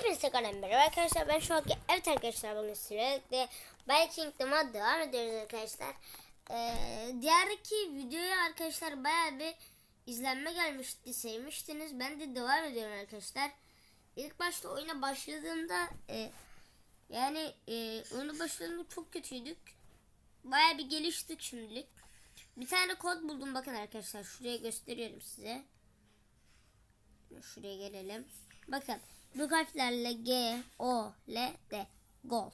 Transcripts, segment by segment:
Hepinize tekrardan merhaba arkadaşlar. Ben şu anki evet arkadaşlar bugün sürekli Viking'de devam ediyoruz arkadaşlar. Ee, diğerdeki videoya arkadaşlar baya bir izlenme gelmişti. Sevmiştiniz. Ben de devam ediyorum arkadaşlar. İlk başta oyuna başladığımda e, yani e, oyuna başladığımda çok kötüydük. Baya bir geliştik şimdilik. Bir tane kod buldum bakın arkadaşlar. Şuraya gösteriyorum size. Şuraya gelelim. Bakın bu harflerle G, O, L, D. Gold.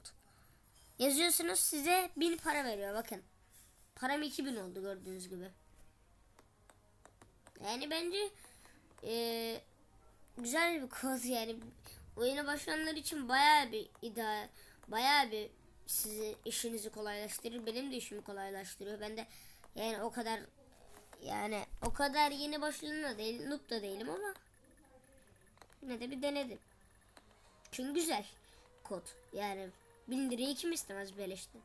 Yazıyorsunuz size 1000 para veriyor bakın. Param 2000 oldu gördüğünüz gibi. Yani bence eee, güzel bir kod yani. Oyuna başlayanlar için bayağı bir ideal, bayağı bir sizi işinizi kolaylaştırır. Benim de işimi kolaylaştırıyor. Ben de yani o kadar yani o kadar yeni başlayan da değil, noob da değilim ama Yine de bir denedim. Çünkü güzel kod. Yani 1000 lirayı kim istemez beleşten.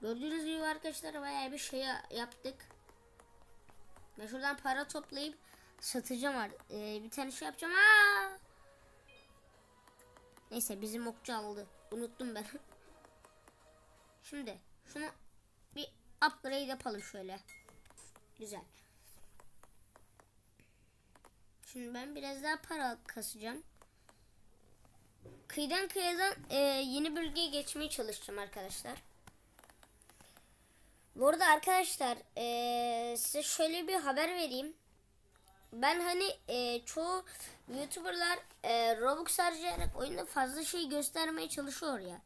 Gördüğünüz gibi arkadaşlar bayağı bir şey yaptık. Ben şuradan para toplayıp satacağım artık. Ee, bir tane şey yapacağım. Aa! Neyse bizim okçu aldı. Unuttum ben. Şimdi şunu bir upgrade yapalım şöyle. Güzel. Şimdi ben biraz daha para kasacağım. Kıyıdan kıyıdan e, yeni bölgeye geçmeye çalışacağım arkadaşlar. Bu arada arkadaşlar e, size şöyle bir haber vereyim. Ben hani e, çoğu YouTuber'lar e, Robux harcayarak oyunda fazla şey göstermeye çalışıyor ya.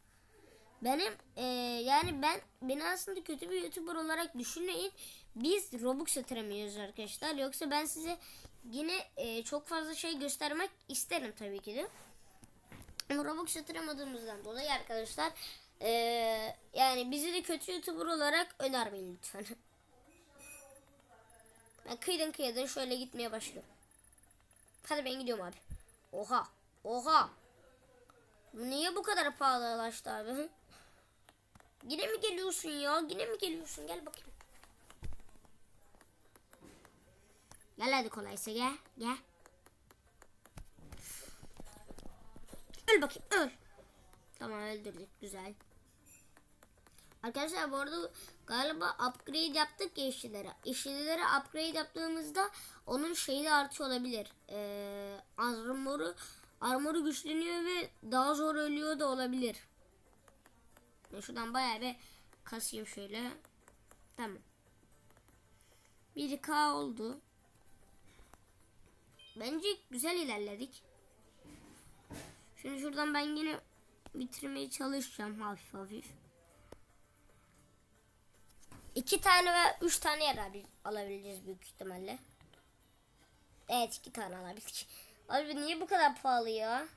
Benim e, yani ben beni aslında kötü bir YouTuber olarak düşünmeyin. Biz Robux yatıramıyoruz arkadaşlar. Yoksa ben size yine e, çok fazla şey göstermek isterim tabii ki de. Ama Robux yatıramadığımızdan dolayı arkadaşlar e, yani bizi de kötü YouTuber olarak önermeyin lütfen. ben kıyıdan kıyıdan şöyle gitmeye başlıyorum. Hadi ben gidiyorum abi. Oha. Oha. Niye bu kadar pahalılaştı abi? Yine mi geliyorsun ya? Yine mi geliyorsun? Gel bakayım. Gel hadi kolaysa gel. Gel. Öl bakayım öl. Tamam öldürdük güzel. Arkadaşlar bu arada galiba upgrade yaptık ya işçilere. İşçilere upgrade yaptığımızda onun şeyi de artıyor olabilir. Ee, armoru, armoru güçleniyor ve daha zor ölüyor da olabilir. Şuradan bayağı bir kasayım şöyle. Tamam. 1K oldu. Bence güzel ilerledik. Şimdi şuradan ben yine bitirmeye çalışacağım hafif hafif. İki tane ve üç tane yer alabileceğiz büyük ihtimalle. Evet iki tane alabildik. Abi niye bu kadar pahalı ya?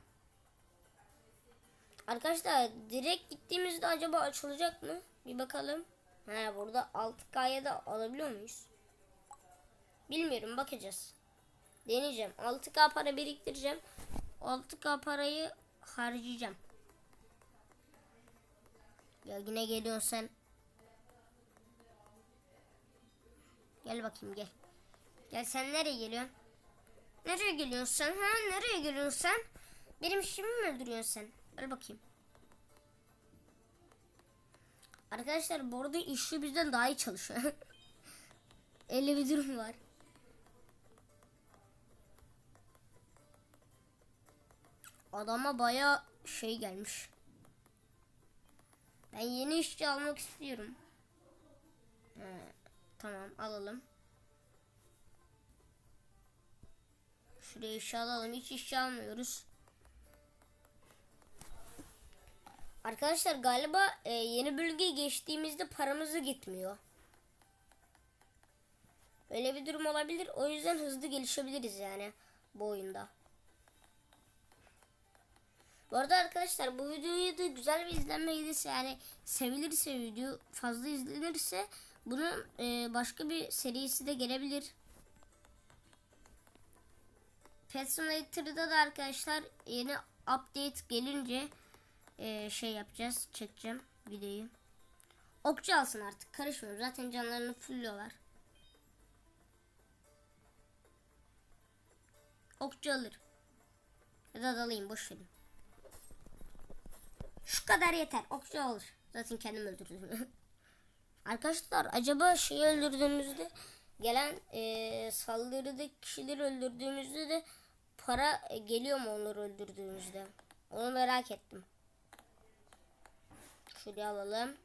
Arkadaşlar direkt gittiğimizde acaba açılacak mı? Bir bakalım. He burada 6K'ya da alabiliyor muyuz? Bilmiyorum bakacağız. Deneyeceğim. 6K para biriktireceğim. 6K parayı harcayacağım. Ya yine geliyorsun sen. Gel bakayım gel. Gel sen nereye geliyorsun? Nereye geliyorsun sen? Ha nereye geliyorsun sen? Benim işimi mi öldürüyorsun sen? Gel bakayım. Arkadaşlar bu arada işçi bizden daha iyi çalışıyor. Öyle bir durum var. Adama baya şey gelmiş. Ben yeni işçi almak istiyorum. He, tamam alalım. Şuraya işçi alalım. Hiç işçi almıyoruz. Arkadaşlar galiba e, yeni bölgeye geçtiğimizde paramızı gitmiyor. Öyle bir durum olabilir. O yüzden hızlı gelişebiliriz yani bu oyunda. Bu arada arkadaşlar bu videoyu da güzel bir izlenme gelirse yani sevilirse video fazla izlenirse bunun e, başka bir serisi de gelebilir. Pet Simulator'da da arkadaşlar yeni update gelince e, şey yapacağız. Çekeceğim videoyu. Okçu alsın artık. Karışmıyorum. Zaten canlarını fullüyorlar. Okçu alır. Ya da dalayım boş verin. Şu kadar yeter. Okçu alır. Zaten kendim öldürdüm. Arkadaşlar acaba şeyi öldürdüğümüzde gelen e, saldırıda kişileri öldürdüğümüzde de para e, geliyor mu onları öldürdüğümüzde? Onu merak ettim. Şuraya alalım.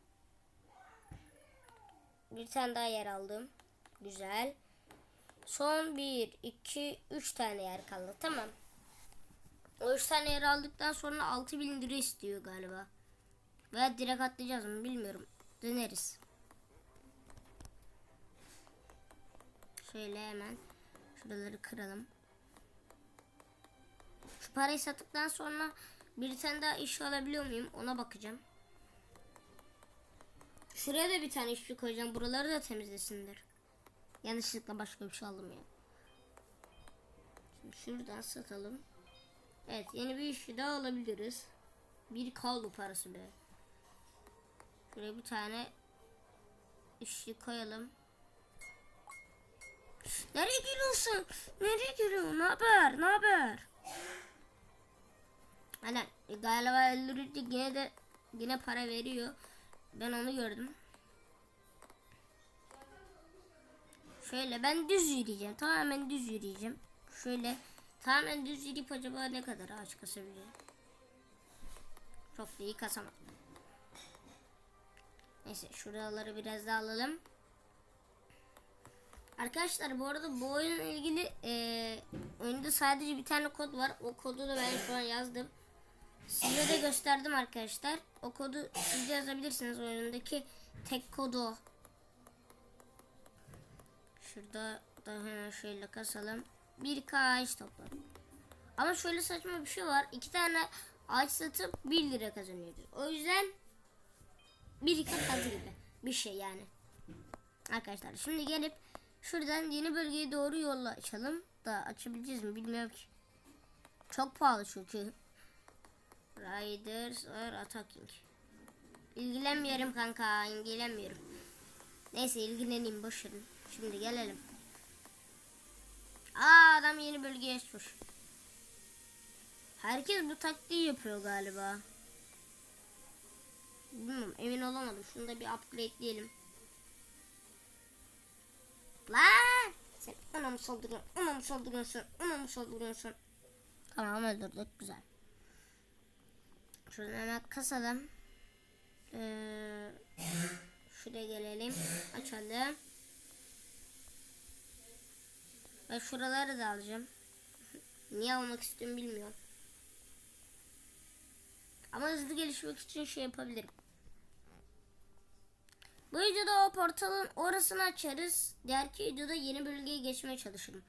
Bir tane daha yer aldım. Güzel. Son 1, 2, 3 tane yer kaldı. Tamam. O 3 tane yer aldıktan sonra 6000 lira istiyor galiba. Veya direkt atlayacağız mı bilmiyorum. Deneriz. Şöyle hemen şuraları kıralım. Şu parayı sattıktan sonra bir tane daha iş alabiliyor muyum ona bakacağım. Şuraya da bir tane işçi koyacağım. Buraları da temizlesinler. Yanlışlıkla başka bir şey aldım. Şimdi şuradan satalım. Evet yeni bir işçi daha alabiliriz. Bir kavlu parası be. Şuraya bir tane işçi koyalım. Nereye giriyorsun? Nereye giriyorsun? Ne haber? Ne haber? E, Galiba öldürünce yine de yine para veriyor. Ben onu gördüm. Şöyle ben düz yürüyeceğim. Tamamen düz yürüyeceğim. Şöyle tamamen düz yürüyüp acaba ne kadar ağaç kasabilirim? Çok da iyi kasamadım. Neyse şuraları biraz daha alalım. Arkadaşlar bu arada bu oyunla ilgili e, oyunda sadece bir tane kod var. O kodu da ben şu an yazdım. Size de gösterdim arkadaşlar. O kodu siz de yazabilirsiniz oyundaki tek kodu. Şurada da hemen şöyle kasalım. 1k ağaç topladım. Ama şöyle saçma bir şey var. İki tane ağaç satıp 1 lira kazanıyoruz. O yüzden bir iki katı gibi bir şey yani. Arkadaşlar şimdi gelip şuradan yeni bölgeye doğru yol açalım. Da açabileceğiz mi bilmiyorum ki. Çok pahalı çünkü. Riders are attacking. İlgilenmiyorum kanka ilgilenmiyorum. Neyse ilgileneyim boşverin. Şimdi gelelim. Aa adam yeni bölgeye açmış. Herkes bu taktiği yapıyor galiba. Bilmiyorum emin olamadım. Şunu da bir upgrade'leyelim. Lan! Sen ona mı saldırıyorsun? Ona mı saldırıyorsun? Ona mı saldırıyorsun? Tamam öldürdük. Güzel. Şuradan hemen kasalım. Ee, şuraya gelelim. Açalım. Ve şuraları da alacağım. Niye almak istiyorum bilmiyorum. Ama hızlı gelişmek için şey yapabilirim. Bu videoda o portalın orasını açarız. Diğerki videoda yeni bölgeye geçmeye çalışırım.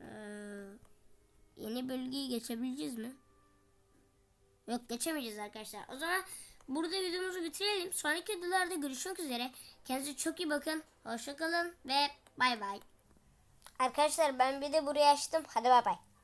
Ee, yeni bölgeyi geçebileceğiz mi? Yok geçemeyeceğiz arkadaşlar. O zaman burada videomuzu bitirelim. Sonraki videolarda görüşmek üzere. Kendinize çok iyi bakın. Hoşçakalın ve bay bay. Arkadaşlar ben bir de burayı açtım. Hadi bay bay.